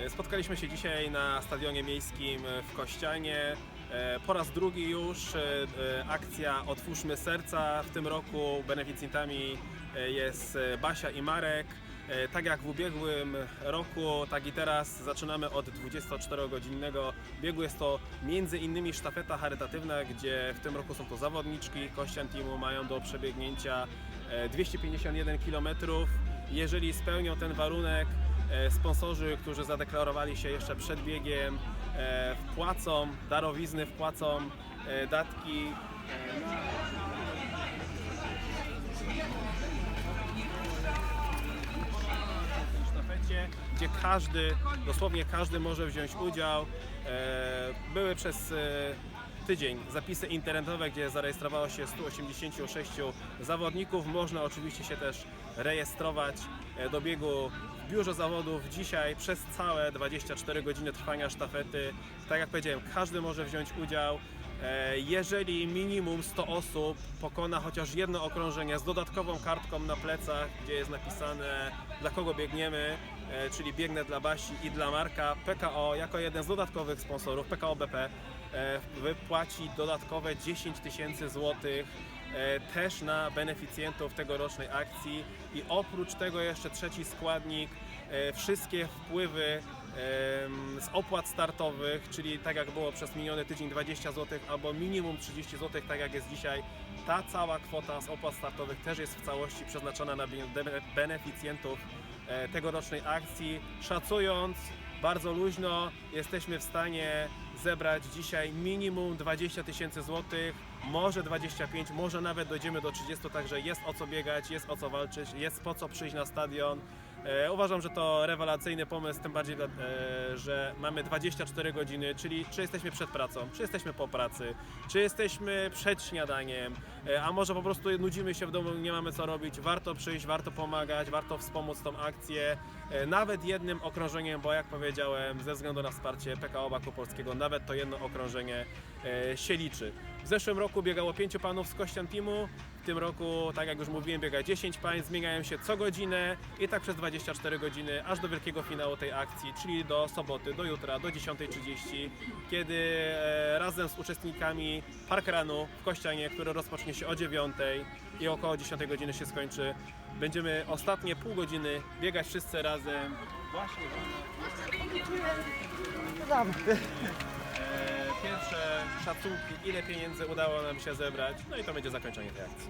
E, Spotkaliśmy się dzisiaj na stadionie miejskim w Kościanie. E, Po raz drugi już e, e, akcja Otwórzmy Serca. W tym roku beneficjentami e, jest e, Basia i Marek. E, Tak jak w ubiegłym roku, tak i teraz zaczynamy od 24-godzinnego biegu. Jest to między innymi sztafeta charytatywna, gdzie w tym roku są to zawodniczki Kościan Teamu, mają do przebiegnięcia e, 251 km. Jeżeli spełnią ten warunek, e, sponsorzy, którzy zadeklarowali się jeszcze przed biegiem, e, wpłacą darowizny, wpłacą e, datki e, gdzie każdy, dosłownie każdy może wziąć udział. E, Były przez e, tydzień zapisy internetowe, gdzie zarejestrowało się 186 zawodników. Można oczywiście się też rejestrować e, do biegu w biurze zawodów dzisiaj przez całe 24 godziny trwania sztafety. Tak jak powiedziałem, każdy może wziąć udział. E, Jeżeli minimum 100 osób pokona chociaż jedno okrążenie z dodatkową kartką na plecach, gdzie jest napisane dla kogo biegniemy, e, czyli biegnę dla Basi i dla Marka, PKO jako jeden z dodatkowych sponsorów, PKO BP, e, wypłaci dodatkowe 10 tysięcy złotych też na beneficjentów tegorocznej akcji i oprócz tego jeszcze trzeci składnik, e, wszystkie wpływy z opłat startowych, czyli tak jak było przez miniony tydzień 20 zł albo minimum 30 zł, tak jak jest dzisiaj, ta cała kwota z opłat startowych też jest w całości przeznaczona na bene- beneficjentów e, tegorocznej akcji. Szacując bardzo luźno, jesteśmy w stanie zebrać dzisiaj minimum 20 tysięcy złotych, może 25, może nawet dojdziemy do 30, także jest o co biegać, jest o co walczyć, jest po co przyjść na stadion. E, uważam, że to rewelacyjny pomysł, tym bardziej, e, że mamy 24 godziny, czyli czy jesteśmy przed pracą, czy jesteśmy po pracy, czy jesteśmy przed śniadaniem, e, a może po prostu nudzimy się w domu, nie mamy co robić. Warto przyjść, warto pomagać, warto wspomóc tą akcję, nawet jednym okrążeniem, bo jak powiedziałem, ze względu na wsparcie PKO Banku Polskiego, nawet to jedno okrążenie się liczy. W zeszłym roku biegało pięciu panów z Kościan Teamu, w tym roku, tak jak już mówiłem, biega 10 pań, zmieniają się co godzinę i tak przez 24 godziny, aż do wielkiego finału tej akcji, czyli do soboty, do jutra, do 10.30, kiedy e, razem z uczestnikami parkrunu w Kościanie, który rozpocznie się o 9 i około 10 godziny się skończy, będziemy ostatnie pół godziny biegać wszyscy razem. Właśnie e, pierwsze szacunki, ile pieniędzy udało nam się zebrać, no i to będzie zakończenie tej akcji.